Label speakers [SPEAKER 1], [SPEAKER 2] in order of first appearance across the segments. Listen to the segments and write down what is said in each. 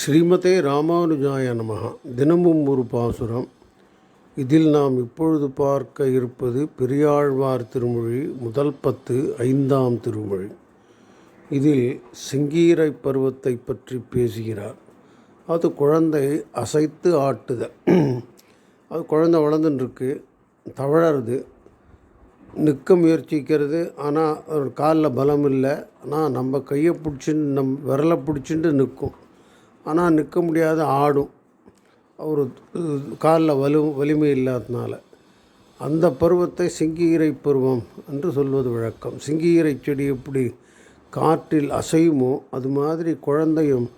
[SPEAKER 1] ஸ்ரீமதே ராமானுஜாய நமஹ. தினமும் ஒரு பாசுரம். இதில் நாம் இப்பொழுது பார்க்க இருப்பது பெரியாழ்வார் திருமொழி முதல் பத்து ஐந்தாம் திருமொழி. இதில் சிங்கீரை பருவத்தை பற்றி பேசுகிறார். அது குழந்தை அசைத்து ஆட்டுதல். அது குழந்தை வளர்ந்துன்னு இருக்கு தவழறது நிற்க முயற்சிக்கிறது. ஆனால் ஒரு காலில் பலம் இல்லை ஆனால் நம்ம கையை பிடிச்சின்னு நம் விரலை பிடிச்சிட்டு நிற்கும். ஆனால் நிற்க முடியாத ஆடும். அவர் காலில் வலு வலிமை இல்லாததுனால. அந்த பருவத்தை சிங்கீரை பருவம் என்று சொல்வது வழக்கம். சிங்கீரை செடி எப்படி காற்றில் அசையுமோ அது மாதிரி குழந்தையும்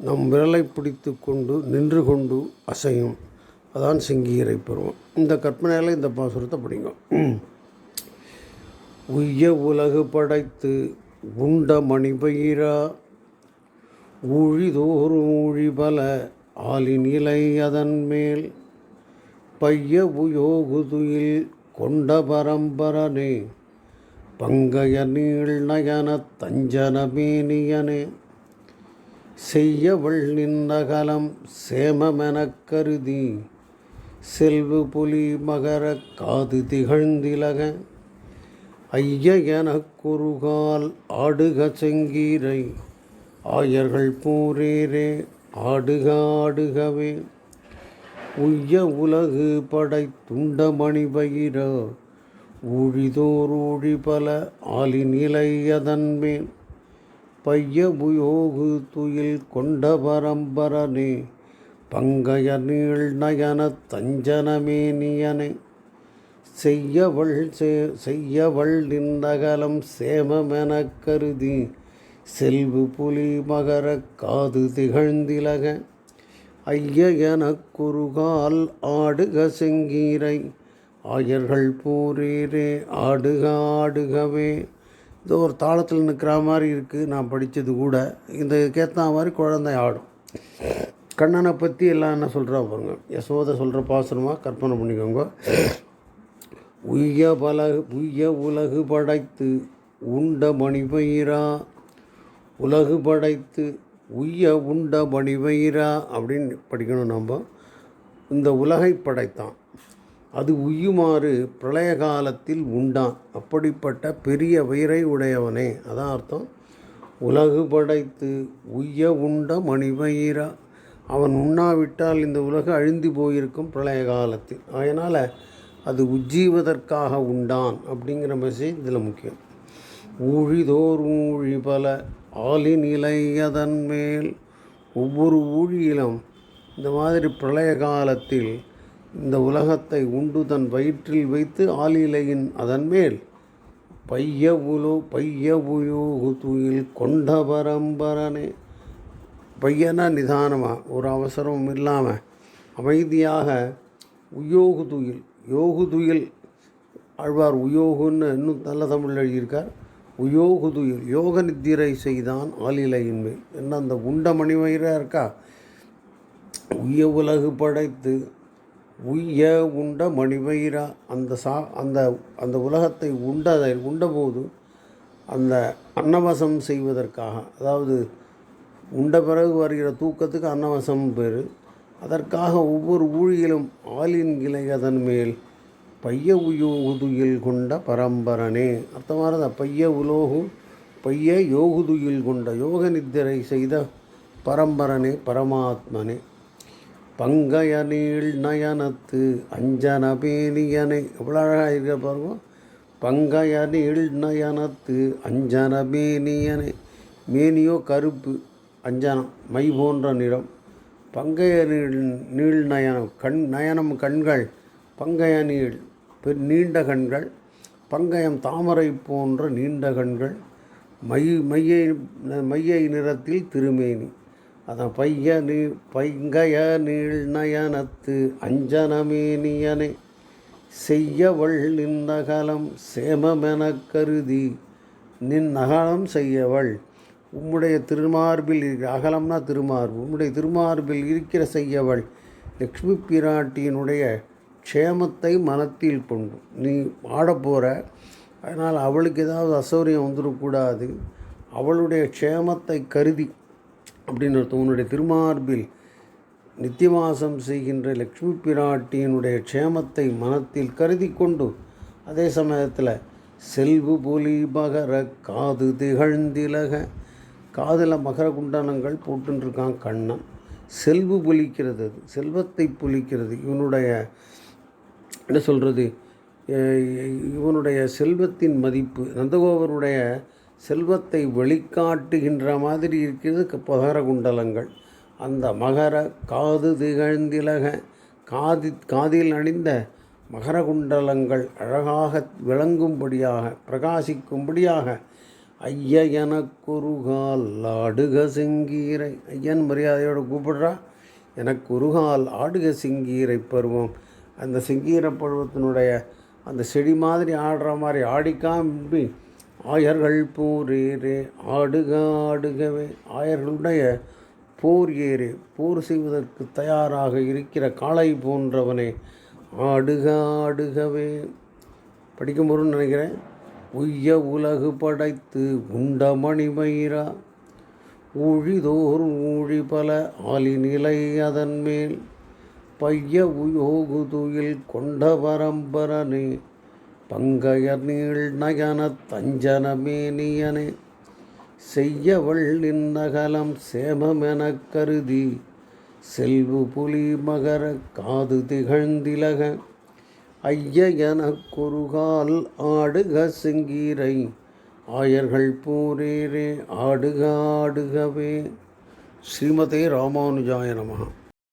[SPEAKER 1] நம் விரலை பிடித்து கொண்டு நின்று கொண்டு அசையும். அதான் சிங்கீரை பருவம். இந்த கற்பனையில் இந்த பாசுரத்தை படிக்கும் உய்ய உலகு படைத்து உண்ட மணிபயிரா ஊழிதோறும் ஊழிபல ஆலின் இலை அதன் மேல் பைய உயோகுதுயில் கொண்ட பரம்பரனே பங்கைய நீள் நயன தஞ்சனமேனியனே செய்யவள் நின்னகலம் சேமமெனக் கருதி செல்வு புலி மகர காது திகழ்ந்திலக. ஐய எனக் குறுகால் ஆடுக செங்கீரை ஆயர்கள் பூரேரே ஆடுக ஆடுகவே உய்ய உலகு படைத்துண்ட மணிபயிர ஊழிதோர் ஊழி பல ஆலின் அதன்மேல் பைய புயோகு துயில் கொண்ட பரம்பரனே பங்கய நீள் நயன. தஞ்சனமேனியனே செய்யவள் சே செய்யவள் நின்னகலம் சேமமெனக் கருதி செல்வு புலி மகர காது திகழ்ந்திலக. ஐய எனக் குறுகால் ஆடுக செங்கீரை. ஆயர்கள் பூரீரே ஆடுக ஆடுகவே. இது ஒரு தாளத்தில் நிற்கிற மாதிரி இருக்குது நான் படித்தது கூட. இந்த கேத்த மாதிரி குழந்தை ஆடும். கண்ணனை பற்றி எல்லாம் என்ன சொல்கிறா பாருங்க. யசோதை சொல்கிற பாசனமாக கற்பனை பண்ணிக்கோங்க. உய்ய பலகு உய்ய உலகு படைத்து உண்ட மணிபயிரா. உலகு படைத்து உய்ய உண்ட மணிவயிரா அப்படின்னு படிக்கணும் நம்ம. இந்த உலகை படைத்தான். அது உய்யுமாறு பிரளய காலத்தில் உண்டான். அப்படிப்பட்ட பெரிய வயிறை உடையவனே. அதான் அர்த்தம். உலகு படைத்து உய்ய உண்ட மணிவயிரா அவன் உண்ணாவிட்டால் இந்த உலகு அழிந்து போயிருக்கும் பிரளய காலத்தில். அதனால் அது உஜ்ஜீவதற்காக உண்டான் அப்படிங்கிற மெசேஜ் இதில் முக்கியம். ஊழிதோர் ஊழி பல ஆலின் இலை மேல் ஒவ்வொரு ஊழியிலும் இந்த மாதிரி பிரளய காலத்தில் இந்த உலகத்தை உண்டு தன் வயிற்றில் வைத்து ஆலிலையின் அதன் மேல் பைய உலோ பைய உயோகு துயில் கொண்ட பரம்பரனே. பையனா நிதானமாக ஒரு அவசரமும் இல்லாமல் அமைதியாக உயோகு துயில் யோகு துயில் ஆழ்வார் உயோகுன்னு இன்னும் நல்ல தமிழ் எழுதியிருக்கார். உயோகுதுயில் யோக நித்திரை செய்தான் ஆலிலையின் மேல். என்ன அந்த உண்ட மணிமயிராக இருக்கா? உய உலகு படைத்து உய்ய உண்ட மணிவயிரா அந்த சா அந்த அந்த உலகத்தை உண்டதை உண்டபோது அந்த அன்னவசம் செய்வதற்காக அதாவது உண்ட பிறகு வருகிற தூக்கத்துக்கு அன்னவசம் பேர். அதற்காக ஒவ்வொரு ஊழியிலும் ஆலின் கிளை அதன் மேல் பைய உயோகுதுயில் கொண்ட பரம்பரனே. அர்த்தமானதா? பைய உலோகு பைய யோகுதுயில் கொண்ட யோக நித்திரை செய்த பரம்பரனே பரமாத்மனே. பங்கய நீள் நயனத்து அஞ்சன பேனியனே எவ்வளோ அழகாக இருக்க பாருங்க. பங்கய நீள் நயனத்து அஞ்சன மேனியனை மேனியோ கருப்பு அஞ்சனம் மை போன்ற நிறம். பங்கைய நீள் நீள் நயனம் கண் நயனம் கண்கள். பங்கைய நீள் நீண்ட கண்கள் பங்கயம் தாமரை போன்ற நீண்ட கண்கள் மை மையை மையை நிறத்தில் திருமேனி. அதான் பைய நீ பைங்கய நீள் நயனத்து அஞ்சனமேனியனை. செய்யவள் நின்னகலம் சேமமெனக் கருதி நின் அகலம் செய்யவள் உம்முடைய திருமார்பில் இருக்கிற அகலம்னா திருமார்பு. உம்முடைய திருமார்பில் இருக்கிற செய்யவள் லக்ஷ்மி பிராட்டியினுடைய க்ஷேமத்தை மனத்தில் கொண்டு. நீ ஆடப்போகிற அதனால் அவளுக்கு ஏதாவது அசௌரியம் வந்துடக்கூடாது. அவளுடைய க்ஷேமத்தை கருதி அப்படின்னு உன்னுடைய திருமார்பில் நித்தியவாசம் செய்கின்ற லக்ஷ்மி பிராட்டியினுடைய க்ஷேமத்தை மனத்தில் கருதி கொண்டு அதே சமயத்தில் செல்வு பொலி மகர காது திகழ்ந்திலக. காதில் மகர குண்டனங்கள் போட்டுருக்கான் கண்ணன். செல்வு பொலிக்கிறது அது. செல்வத்தை பொலிக்கிறது. இவனுடைய என்ன சொல்கிறது இவனுடைய செல்வத்தின் மதிப்பு நந்தகோபருடைய செல்வத்தை வெளிக்காட்டுகின்ற மாதிரி இருக்கிறது க- மகர குண்டலங்கள். அந்த மகர காது திகழ்ந்திலக காதி காதில் அணிந்த மகர குண்டலங்கள் அழகாக விளங்கும்படியாக பிரகாசிக்கும்படியாக ஐய எனக்குருகால் ஆடுக செங்கீரை. ஐயன் மரியாதையோடு கூப்பிடுறா எனக்குருகால் ஆடுக செங்கீரை பருவம். அந்த சிங்கீர பருவத்தினுடைய அந்த செடி மாதிரி ஆடுற மாதிரி ஆடிக்காம்பி ஆயர்கள் போர் ஏறே ஆடுக ஆடுகவே. ஆயர்களுடைய போர் ஏறே போர் செய்வதற்கு தயாராக இருக்கிற காளை போன்றவனே ஆடுக ஆடுகவே. படிக்கும்போது நினைக்கிறேன். உய்ய உலகு படைத்து உண்ட மணிமயிரா ஊழிதோர் ஊழி பல ஆலி நிலை அதன் மேல் பைய உயோகுதுயில் கொண்ட பரம்பரனே பங்கையர் நீள் நயன தஞ்சனமேனியனே செய்யவள் நின்னகலம் சேமமெனக் கருதி செல்வு புலி மகர காது திகழ்ந்திலக ஐய எனக்கொருகால் ஆடுக செங்கீரை ஆயர்கள் பூரேரே ஆடுக ஆடுகவே. ஸ்ரீமதே ராமானுஜாய நமகா